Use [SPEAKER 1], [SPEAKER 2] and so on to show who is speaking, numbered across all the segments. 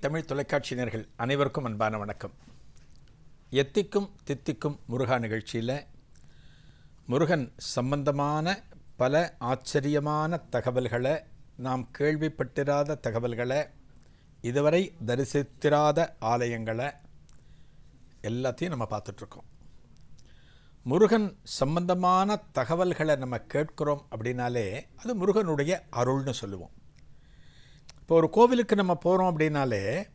[SPEAKER 1] தமிழ் தமிழ் தொலைக்காட்சியினர்கள் அனைவருக்கும் அன்பான வணக்கம். எத்திக்கும் தித்திக்கும் முருகா நிகழ்ச்சியில் முருகன் சம்பந்தமான பல ஆச்சரியமான தகவல்களை நாம் கேள்விப்பட்டிராத தகவல்களை இதுவரை தரிசித்திராத ஆலயங்களை எல்லாத்தையும் நம்ம பார்த்துட்ருக்கோம். முருகன் சம்பந்தமான தகவல்களை நம்ம கேட்குறோம் அப்படின்னாலே அது முருகனுடைய அருள்னு சொல்லுவோம். இப்போ ஒரு கோவிலுக்கு நம்ம போகிறோம் அப்படின்னாலே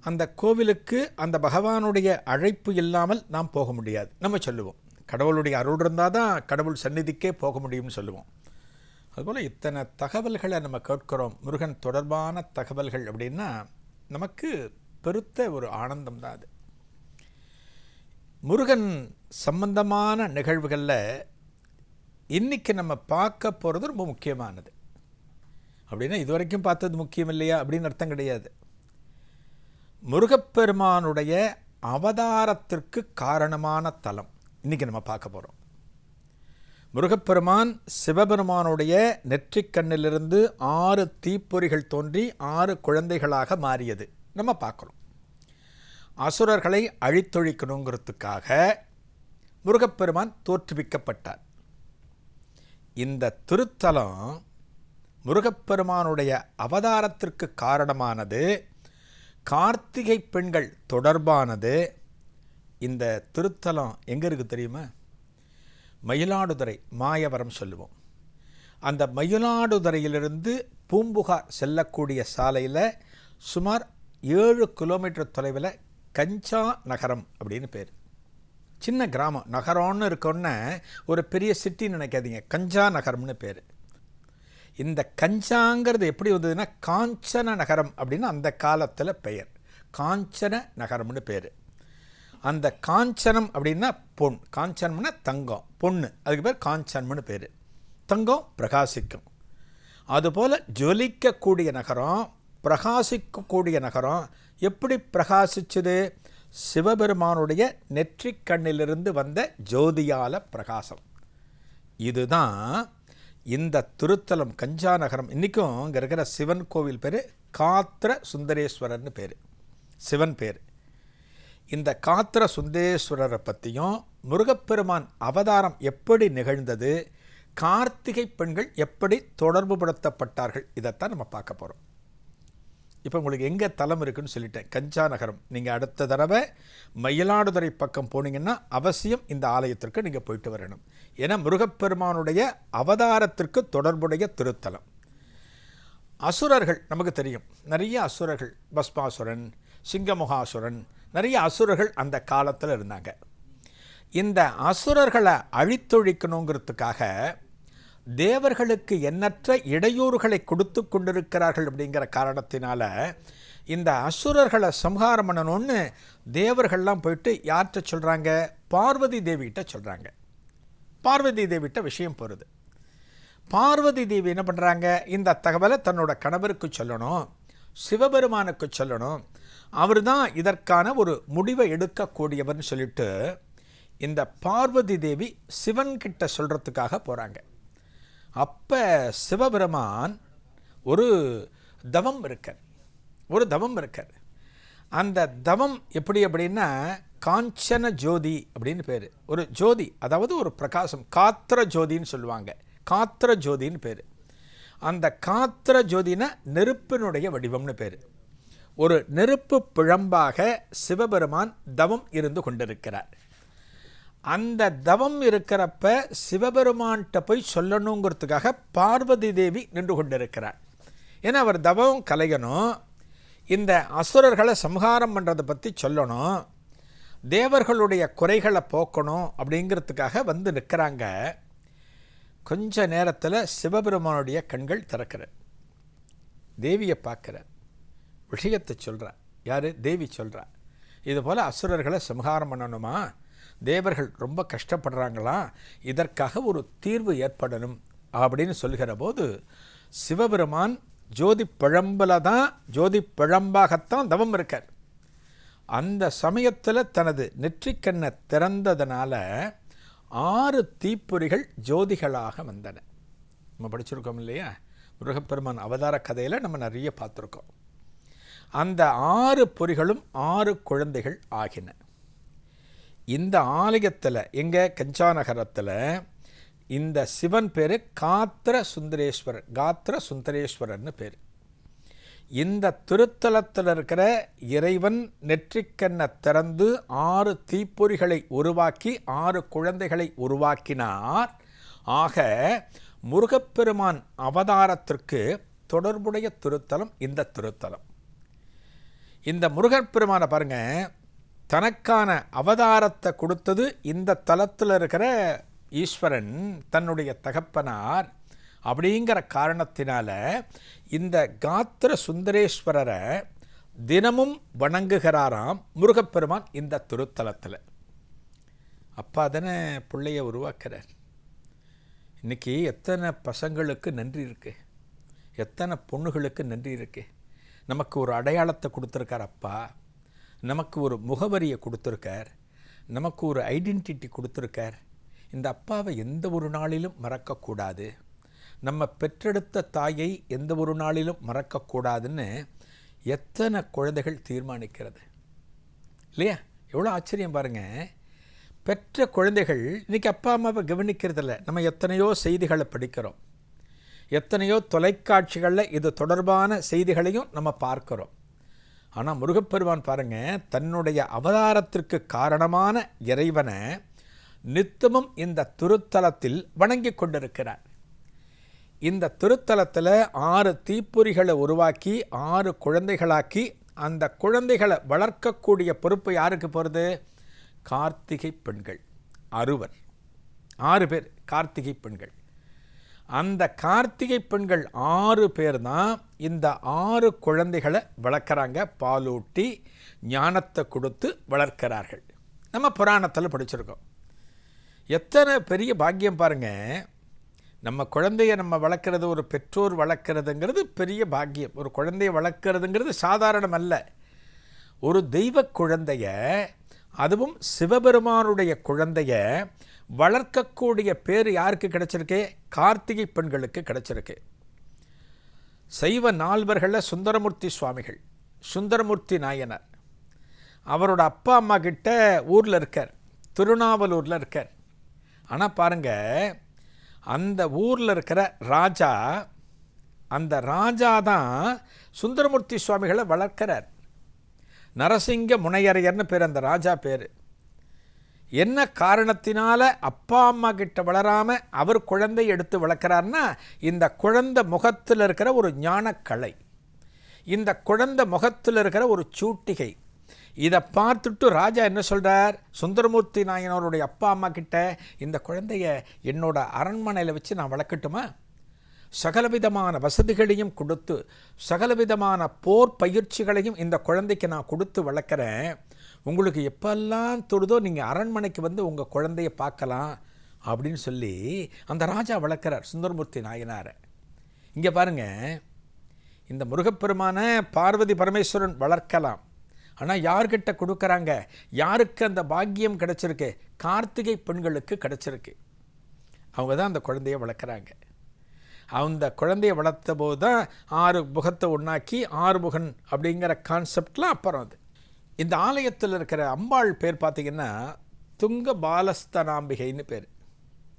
[SPEAKER 1] அந்த கோவிலுக்கு அந்த பகவானுடைய அழைப்பு இல்லாமல் நாம் போக முடியாது. நம்ம சொல்லுவோம். கடவுளுடைய அருள் இருந்தால் தான் கடவுள் சந்நிதிக்கே போக முடியும்னு சொல்லுவோம். அதுபோல் இத்தனை தகவல்களை நம்ம கேட்குறோம். முருகன் தொடர்பான தகவல்கள் அப்படின்னா நமக்கு பெருத்த ஒரு ஆனந்தம் தான் அது. முருகன் சம்பந்தமான நிகழ்வுகளில் இன்றைக்கி நம்ம பார்க்க போகிறது ரொம்ப முக்கியமானது. அப்படின்னா இது வரைக்கும் பார்த்தது முக்கியம் இல்லையா அப்படின்னு அர்த்தம் கிடையாது. முருகப்பெருமானுடைய அவதாரத்திற்கு காரணமான தலம். இன்றைக்கி நம்ம பார்க்க போகிறோம் முருகப்பெருமான் சிவபெருமானுடைய நெற்றிக்கண்ணிலிருந்து ஆறு தீப்பொறிகள் தோன்றி ஆறு குழந்தைகளாக மாறியது. நம்ம பார்க்குறோம். அசுரர்களை அழித்தொழிக்கணுங்கிறதுக்காக முருகப்பெருமான் தோற்றுவிக்கப்பட்டார். இந்த திருத்தலம் முருகப்பெருமானுடைய அவதாரத்திற்கு காரணமானது கார்த்திகை பெண்கள் தொடர்பானது. இந்த திருத்தலம் எங்கே இருக்குது தெரியுமா? மயிலாடுதுறை மாயவரம் சொல்லுவோம். அந்த மயிலாடுதுறையிலிருந்து பூம்புகார் செல்லக்கூடிய சாலையில் சுமார் ஏழு கிலோமீட்டர் தொலைவில் கஞ்சா நகரம் அப்படின்னு பேர். சின்ன கிராமம். நகரம்னு இருக்கோன்னே ஒரு பெரிய சிட்டின்னு நினைக்காதீங்க. கஞ்சா நகரம்னு பேர். இந்த கஞ்சாங்கிறது எப்படி வந்ததுன்னா காஞ்சன நகரம் அப்படின்னு அந்த காலத்தில் பெயர். காஞ்சன நகரம்னு பேர். அந்த காஞ்சனம் அப்படின்னா பொன். காஞ்சனம்னா தங்கம் பொண்ணு. அதுக்கு பேர் காஞ்சனம்னு பேர். தங்கம் பிரகாசிக்கும். அதுபோல் ஜொலிக்கக்கூடிய நகரம் பிரகாசிக்கக்கூடிய நகரம் எப்படி பிரகாசிச்சது? சிவபெருமானுடைய நெற்றிக் கண்ணிலிருந்து வந்த ஜோதியால பிரகாசம். இதுதான் இந்த திருத்தலம் கஞ்சா நகரம் இன்றைக்கும் இங்கே இருக்கிற சிவன் கோவில் பேர் காத்திர சுந்தரேஸ்வரர்னு பேர். சிவன் பேர். இந்த காத்திர சுந்தரேஸ்வரரை பற்றியும் முருகப்பெருமான் அவதாரம் எப்படி நிகழ்ந்தது கார்த்திகை பெண்கள் எப்படி தொடர்புபடுத்தப்பட்டார்கள் இதைத்தான் நம்ம பார்க்க போகிறோம் இப்போ உங்களுக்கு எங்கே தலம் இருக்குன்னு சொல்லிட்டேன். கஞ்சா நகரம். நீங்கள் அடுத்த தடவை மயிலாடுதுறை பக்கம் போனீங்கன்னா அவசியம் இந்த ஆலயத்திற்கு நீங்கள் போயிட்டு வரணும். ஏன்னா முருகப்பெருமானுடைய அவதாரத்திற்கு தொடர்புடைய திருத்தலம். அசுரர்கள் நமக்கு தெரியும். நிறைய அசுரர்கள் பஸ்மாசுரன் சிங்கமுகாசுரன் நிறைய அசுரர்கள் அந்த காலத்தில் இருந்தாங்க. இந்த அசுரர்களை அழித்தொழிக்கணுங்கிறதுக்காக தேவர்களுக்கு எண்ணற்ற இடையூறுகளை கொடுத்து கொண்டிருக்கிறார்கள் அப்படிங்கிற காரணத்தினால இந்த அசுரர்களை சம்ஹாரம் பண்ணணும்னு தேவர்கள்லாம் போயிட்டு யார்கிட்ட சொல்கிறாங்க பார்வதி தேவிகிட்ட சொல்கிறாங்க பார்வதி தேவிகிட்ட விஷயம் போகிறது பார்வதி தேவி என்ன பண்ணுறாங்க இந்த தகவலை தன்னோட கணவருக்கு சொல்லணும் சிவபெருமானுக்கு சொல்லணும். அவர் தான் இதற்கான ஒரு முடிவை எடுக்கக்கூடியவர்னு சொல்லிட்டு இந்த பார்வதி தேவி சிவன்கிட்ட சொல்கிறதுக்காக போகிறாங்க அப்போ சிவபெருமான் ஒரு தவம் இருக்கார். ஒரு தவம் இருக்கார். அந்த தவம் எப்படி அப்படின்னா காஞ்சன ஜோதி அப்படின்னு பேர். ஒரு ஜோதி அதாவது ஒரு பிரகாசம். காத்திர ஜோதின்னு சொல்லுவாங்க. காத்திர ஜோதின்னு பேர். அந்த காத்திர ஜோதினா நெருப்பினுடைய வடிவம்னு பேர். ஒரு நெருப்பு பிழம்பாக சிவபெருமான் தவம் இருந்து கொண்டிருக்கிறார். அந்த தவம் இருக்கிறப்ப சிவபெருமான்கிட்ட போய் சொல்லணுங்கிறதுக்காக பார்வதி தேவி நின்று கொண்டிருக்கிறார். ஏன்னா அவர் தவம் கலையணும். இந்த அசுரர்களை சம்ஹாரம் பண்ணுறதை பற்றி சொல்லணும். தேவர்களுடைய குறைகளை போக்கணும் அப்படிங்கிறதுக்காக வந்து நிற்கிறாங்க. கொஞ்ச நேரத்தில் சிவபெருமானுடைய கண்கள் திறக்கிற தேவியை பார்க்குற விஷயத்தை சொல்கிறார் யார்? தேவி சொல்கிறார் இதுபோல் அசுரர்களை சம்ஹாரம் பண்ணணுமா? தேவர்கள் ரொம்ப கஷ்டப்படுறாங்களா? இதற்காக ஒரு தீர்வு ஏற்படணும் அப்படின்னு சொல்கிற போது சிவபெருமான் ஜோதி பிழம்பில் தான் ஜோதி பிழம்பாகத்தான் தவம் இருக்கார். அந்த சமயத்தில் தனது நெற்றிக்கண்ணை திறந்ததுனால ஆறு தீப்பொறிகள் ஜோதிகளாக வந்தன. நம்ம படிச்சிருக்கோம் இல்லையா? முருகப்பெருமான் அவதார கதையில் நம்ம நிறைய பார்த்துருக்கோம். அந்த ஆறு பொறிகளும் ஆறு குழந்தைகள் ஆகின. இந்த ஆலயத்தில் எங்கள் கஞ்சா நகரத்தில் இந்த சிவன் பேர் காத்திர சுந்தரேஸ்வரர் காத்திர சுந்தரேஸ்வரர்னு பேர். இந்த திருத்தலத்தில் இருக்கிற இறைவன் நெற்றிக்கண்ணை திறந்து ஆறு தீப்பொறிகளை உருவாக்கி ஆறு குழந்தைகளை உருவாக்கினார். ஆக முருகப்பெருமான் அவதாரத்திற்கு தொடர்புடைய திருத்தலம் இந்த திருத்தலம். இந்த முருகப்பெருமானை பாருங்கள் தனக்கான அவதாரத்தை கொடுத்தது இந்த தலத்தில் இருக்கிற ஈஸ்வரன் தன்னுடைய தகப்பனார் அப்படிங்கிற காரணத்தினால இந்த காத்திர சுந்தரேஸ்வரரை தினமும் வணங்குகிறாராம் முருகப்பெருமான் இந்த திருத்தலத்தில். அப்பா தானே பிள்ளைய உருவாக்குறார். இன்றைக்கி எத்தனை பசங்களுக்கு நன்றி இருக்கு. எத்தனை பொண்ணுகளுக்கு நன்றி இருக்கு. நமக்கு ஒரு அடையாளத்தை கொடுத்துருக்கார் அப்பா. நமக்கு ஒரு முகவரியை கொடுத்துருக்கார். நமக்கு ஒரு ஐடென்டிட்டி கொடுத்துருக்கார். இந்த அப்பாவை எந்த ஒரு நாளிலும் மறக்கக்கூடாது. நம்ம பெற்றெடுத்த தாயை எந்த ஒரு நாளிலும் மறக்கக்கூடாதுன்னு எத்தனை குழந்தைகள் தீர்மானிக்கிறது. இல்லையா? எவ்வளோ ஆச்சரியம் பாருங்கள் பெற்ற குழந்தைகள் இன்றைக்கி அப்பா அம்மாவை கவனிக்கிறதில்ல. நம்ம எத்தனையோ செய்திகளை படிக்கிறோம். எத்தனையோ தொலைக்காட்சிகளில் இது தொடர்பான செய்திகளையும் நம்ம பார்க்குறோம். ஆனால் முருகப்பெருமான் பாருங்கள் தன்னுடைய அவதாரத்திற்கு காரணமான இறைவனை நித்தமும் இந்த திருத்தலத்தில் வணங்கி கொண்டிருக்கிறார். இந்த திருத்தலத்தில் ஆறு தீப்பொறிகளை உருவாக்கி ஆறு குழந்தைகளாக்கி அந்த குழந்தைகளை வளர்க்கக்கூடிய பொறுப்பு யாருக்கு போகிறது கார்த்திகை பெண்கள் அறுவர். ஆறு பேர் கார்த்திகை பெண்கள். அந்த கார்த்திகை பெண்கள் ஆறு பேர் தான் இந்த ஆறு குழந்தைகளை வளர்க்குறாங்க. பாலூட்டி ஞானத்தை கொடுத்து வளர்க்கிறார்கள். நம்ம புராணத்தில் படிச்சிருக்கோம். எத்தனை பெரிய பாக்கியம் பாருங்கள் நம்ம குழந்தைய நம்ம வளர்க்குறது ஒரு பெற்றோர் வளர்க்குறதுங்கிறது பெரிய பாக்கியம். ஒரு குழந்தைய வளர்க்குறதுங்கிறது சாதாரணம் அல்ல. ஒரு தெய்வ குழந்தைய அதுவும் சிவபெருமானுடைய குழந்தைய வளர்க்கக்கூடிய பேர் யாருக்கு கிடைச்சிருக்கு? கார்த்திகை பெண்களுக்கு கிடைச்சிருக்கு. சைவ நால்வர்களில் சுந்தரமூர்த்தி சுவாமிகள் சுந்தரமூர்த்தி நாயனார். அவரோட அப்பா அம்மா கிட்ட ஊரில் இருக்கார் திருநாவலூரில் இருக்கார். ஆனால் பாருங்கள் அந்த ஊரில் இருக்கிற ராஜா அந்த ராஜா தான் சுந்தரமூர்த்தி சுவாமிகளை வளர்க்கிறார். நரசிங்க முனையரையர்னு பேர் அந்த ராஜா பேர். என்ன காரணத்தினால அப்பா அம்மா கிட்ட வளராமல் அவர் குழந்தை எடுத்து வளர்க்குறாருன்னா இந்த குழந்தை முகத்தில் இருக்கிற ஒரு ஞானக்கலை இந்த குழந்தை முகத்தில் இருக்கிற ஒரு சூட்டிகை. இதை பார்த்துட்டு ராஜா என்ன சொல்கிறார் சுந்தரமூர்த்தி நாயனோருடைய அப்பா அம்மா கிட்ட இந்த குழந்தைய என்னோட அரண்மனையில் வச்சு நான் வளர்க்கட்டுமா? சகலவிதமான வசதிகளையும் கொடுத்து சகலவிதமான போர் பயிற்சிகளையும் இந்த குழந்தைக்கு நான் கொடுத்து வளர்க்குறேன். உங்களுக்கு எப்பெல்லாம் தொடுதோ நீங்கள் அரண்மனைக்கு வந்து உங்கள் குழந்தைய பார்க்கலாம் அப்படின்னு சொல்லி அந்த ராஜா வளர்க்குறார் சுந்தரமூர்த்தி நாயனாரை. இங்கே பாருங்கள் இந்த முருகப்பெருமான பார்வதி பரமேஸ்வரன் வளர்க்கலாம். ஆனால் யார்கிட்ட கொடுக்குறாங்க? யாருக்கு அந்த பாக்கியம் கிடச்சிருக்கு? கார்த்திகை பெண்களுக்கு கிடச்சிருக்கு. அவங்க தான் அந்த குழந்தைய வளர்க்குறாங்க. அந்த குழந்தைய வளர்த்த போது தான் ஆறு முகத்தை ஒன்றாக்கி ஆறு முகன் அப்படிங்கிற கான்செப்ட்லாம் அப்புறம் அது. இந்த ஆலயத்தில் இருக்கிற அம்பாள் பேர் பார்த்திங்கன்னா துங்க பாலஸ்தனாம்பிகைன்னு பேர்.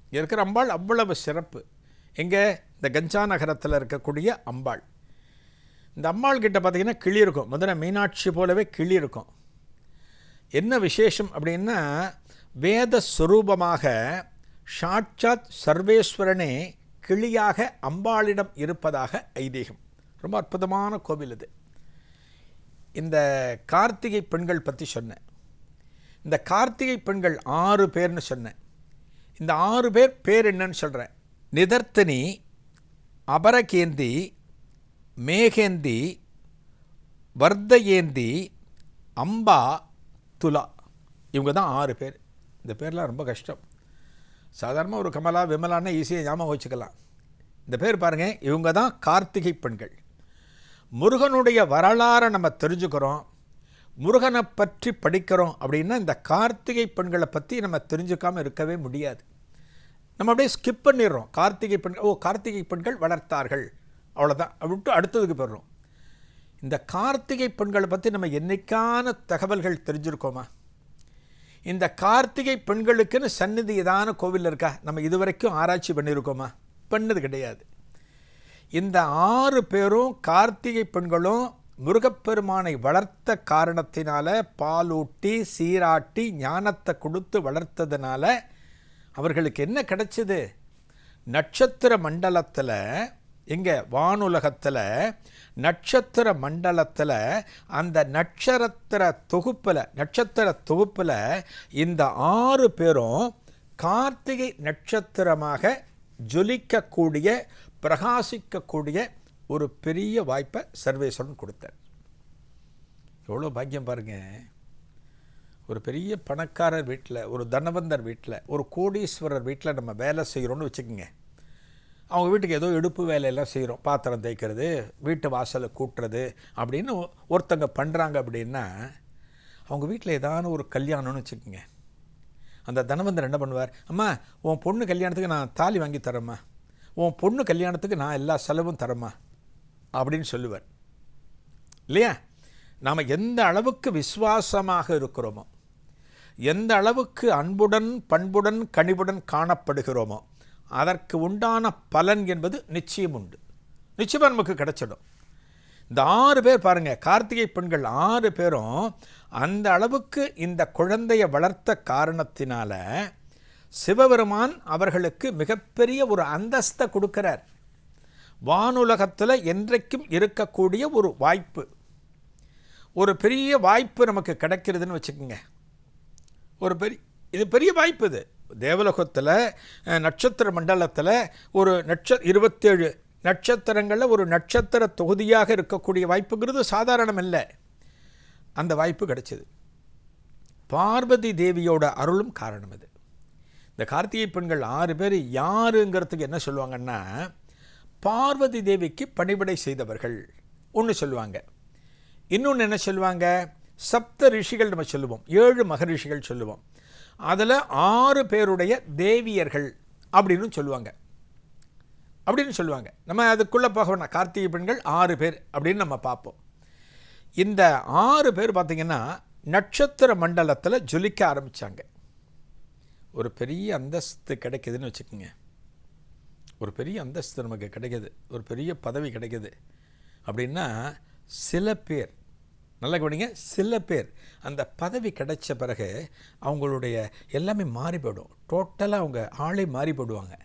[SPEAKER 1] இங்கே இருக்கிற அம்பாள் அவ்வளவு சிறப்பு. எங்கே? இந்த கஞ்சா நகரத்தில் இருக்கக்கூடிய அம்பாள். இந்த அம்பாள் கிட்ட பார்த்திங்கன்னா கிளி இருக்கும். மதுரை மீனாட்சி போலவே கிளி இருக்கும். என்ன விசேஷம் அப்படின்னா வேத ஸ்வரூபமாக சாட்சாத் சர்வேஸ்வரனே கிளியாக அம்பாளிடம் இருப்பதாக ஐதீகம். ரொம்ப அற்புதமான கோவில் இது. இந்த கார்த்திகை பெண்கள் பற்றி சொன்னேன். இந்த கார்த்திகை பெண்கள் ஆறு பேர்னு சொன்னேன். இந்த ஆறு பேர் பேர் என்னன்னு சொல்கிறேன் நிதர்த்தனி அபரகேந்தி மேகேந்தி வர்தயேந்தி அம்பா துலா. இவங்க தான் ஆறு பேர். இந்த பேர்லாம் ரொம்ப கஷ்டம். சாதாரணமாக ஒரு கமலா விமலான்னு ஈஸியாக ஞாபகம் வச்சுக்கலாம். இந்த பேர் பாருங்கள் இவங்க தான் கார்த்திகை பெண்கள். முருகனுடைய வரலாறை நம்ம தெரிஞ்சுக்கிறோம். முருகனை பற்றி படிக்கிறோம் அப்படின்னா இந்த கார்த்திகை பெண்களை பற்றி நம்ம தெரிஞ்சுக்காமல் இருக்கவே முடியாது. நம்ம அப்படியே ஸ்கிப் பண்ணிடுறோம். கார்த்திகை பெண்கள் ஓ கார்த்திகை பெண்கள் வளர்த்தார்கள். அவ்வளோதான் விட்டு அடுத்ததுக்கு போயிடுறோம். இந்த கார்த்திகை பெண்களை பற்றி நம்ம என்னைக்கான தகவல்கள் தெரிஞ்சிருக்கோமா? இந்த கார்த்திகை பெண்களுக்குன்னு சந்நிதி ஏதான கோவில் இருக்கா? நம்ம இதுவரைக்கும் ஆராய்ச்சி பண்ணியிருக்கோமா பண்ணது கிடையாது. இந்த ஆறு பேரும் கார்த்திகை பெண்களும் முருகப்பெருமானை வளர்த்த காரணத்தினால பாலூட்டி சீராட்டி ஞானத்தை கொடுத்து வளர்த்ததுனால அவர்களுக்கு என்ன கிடைச்சது? நட்சத்திர மண்டலத்தில் இங்கே வானுலகத்தில் நட்சத்திர மண்டலத்தில் அந்த நட்சத்திர தொகுப்பில் நட்சத்திர தொகுப்பில் இந்த ஆறு பேரும் கார்த்திகை நட்சத்திரமாக ஜொலிக்கக்கூடிய பிரகாசிக்கக்கூடிய ஒரு பெரிய வாய்ப்பை சர்வேஸ்வரன் கொடுத்தார். எவ்வளோ பாக்கியம் பாருங்க. ஒரு பெரிய பணக்காரர் வீட்டில் ஒரு தனவந்தர் வீட்டில் ஒரு கோடீஸ்வரர் வீட்டில் நம்ம வேலை செய்கிறோன்னு வச்சுக்கோங்க. அவங்க வீட்டுக்கு ஏதோ எடுப்பு வேலையெல்லாம் செய்கிறோம். பாத்திரம் தேய்க்கிறது வீட்டு வாசலை கூட்டுறது அப்படின்னு ஒருத்தங்க பண்ணுறாங்க அப்படின்னா அவங்க வீட்டில் ஏதான ஒரு கல்யாணம்னு வச்சுக்கோங்க. அந்த தனவந்தர் என்ன பண்ணுவார்? அம்மா உன் பொண்ணு கல்யாணத்துக்கு நான் தாலி வாங்கி தரேம்மா. உன் பொண்ணு கல்யாணத்துக்கு நான் எல்லா செலவும் தரேம்மா அப்படின்னு சொல்லுவார். இல்லையா? நாம் எந்த அளவுக்கு விசுவாசமாக இருக்கிறோமோ எந்த அளவுக்கு அன்புடன் பண்புடன் கனிவுடன் காணப்படுகிறோமோ அதற்கு உண்டான பலன் என்பது நிச்சயம் உண்டு. நிச்சயமாக நமக்கு கிடைச்சிடும். இந்த ஆறு பேர் பாருங்கள் கார்த்திகை பெண்கள் ஆறு பேரும் அந்த அளவுக்கு இந்த குழந்தையை வளர்த்த காரணத்தினால சிவபெருமான் அவர்களுக்கு மிகப்பெரிய ஒரு அந்தஸ்தை கொடுக்கிறார். வானுலகத்தில் என்றைக்கும் இருக்கக்கூடிய ஒரு வாய்ப்பு. ஒரு பெரிய வாய்ப்பு நமக்கு கிடைக்கிறதுன்னு வச்சுக்கோங்க. ஒரு பெரிய இது பெரிய வாய்ப்பு இது. தேவலோகத்தில் நட்சத்திர மண்டலத்தில் ஒரு நட்ச இருபத்தேழு நட்சத்திரங்களில் ஒரு நட்சத்திர தொகுதியாக இருக்கக்கூடிய வாய்ப்புங்கிறது சாதாரணம் இல்லை. அந்த வாய்ப்பு கிடைச்சிது. பார்வதி தேவியோட அருளும் காரணம் இது. இந்த கார்த்திகை பெண்கள் ஆறு பேர் யாருங்கிறதுக்கு என்ன சொல்லுவாங்கன்னா பார்வதி தேவிக்கு பணிபடை செய்தவர்கள். ஒன்று சொல்லுவாங்க. இன்னொன்று என்ன சொல்லுவாங்க? சப்த ரிஷிகள் நம்ம சொல்லுவோம். ஏழு மகரிஷிகள் சொல்லுவோம். அதில் ஆறு பேருடைய தேவியர்கள் அப்படின்னு சொல்லுவாங்க. அப்படின்னு சொல்லுவாங்க. நம்ம அதுக்குள்ளே போக வேணாம். கார்த்திகை பெண்கள் ஆறு பேர் அப்படின்னு நம்ம பார்ப்போம். இந்த ஆறு பேர் பார்த்திங்கன்னா நட்சத்திர மண்டலத்தில் ஜொலிக்க ஆரம்பித்தாங்க ஒரு பெரிய அந்தஸ்து கிடைக்குதுன்னு வச்சுக்கோங்க. ஒரு பெரிய அந்தஸ்து நமக்கு கிடைக்கிது. ஒரு பெரிய பதவி கிடைக்கிது. அப்படின்னா சில பேர் நல்ல கவனிங்க சில பேர் அந்த பதவி கிடைச்ச பிறகு அவங்களுடைய எல்லாமே மாறி போயிடும். டோட்டலாக அவங்க ஆளே மாறி போடுவாங்க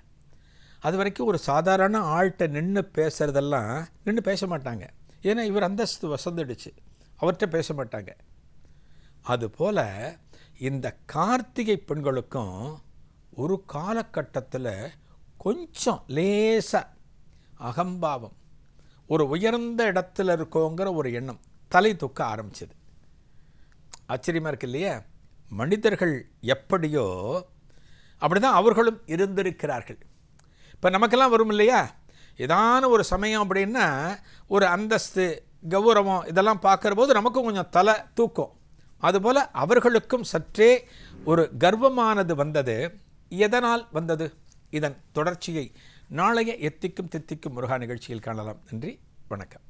[SPEAKER 1] அது வரைக்கும் ஒரு சாதாரண ஆள்கிட்ட நின்று பேசுகிறதெல்லாம் நின்று பேச மாட்டாங்க. ஏன்னா இவர் அந்தஸ்து வசந்துடுச்சு. அவர்கிட்ட பேச மாட்டாங்க. அதுபோல் இந்த கார்த்திகை பெண்களுக்கும் ஒரு காலகட்டத்தில் கொஞ்சம் லேசாக அகம்பாவம் ஒரு உயர்ந்த இடத்துல இருக்கோங்கிற ஒரு எண்ணம் தலை தூக்க ஆரம்பிச்சது. ஆச்சரியமாக இருக்கு இல்லையா? மனிதர்கள் எப்படியோ அப்படி தான் அவர்களும் இருந்திருக்கிறார்கள். இப்போ நமக்கெல்லாம் வரும் இல்லையா? ஏதான ஒரு சமயம் அப்படின்னா ஒரு அந்தஸ்து கௌரவம் இதெல்லாம் பார்க்குற போது நமக்கும் கொஞ்சம் தலை தூக்கம். அதுபோல் அவர்களுக்கும் சற்றே ஒரு கர்வமானது வந்தது. எதனால் வந்தது? இதன் தொடர்ச்சியை நாளைய எத்திக்கும் தித்திக்கும் முருகா நிகழ்ச்சியில் காணலாம். நன்றி. வணக்கம்.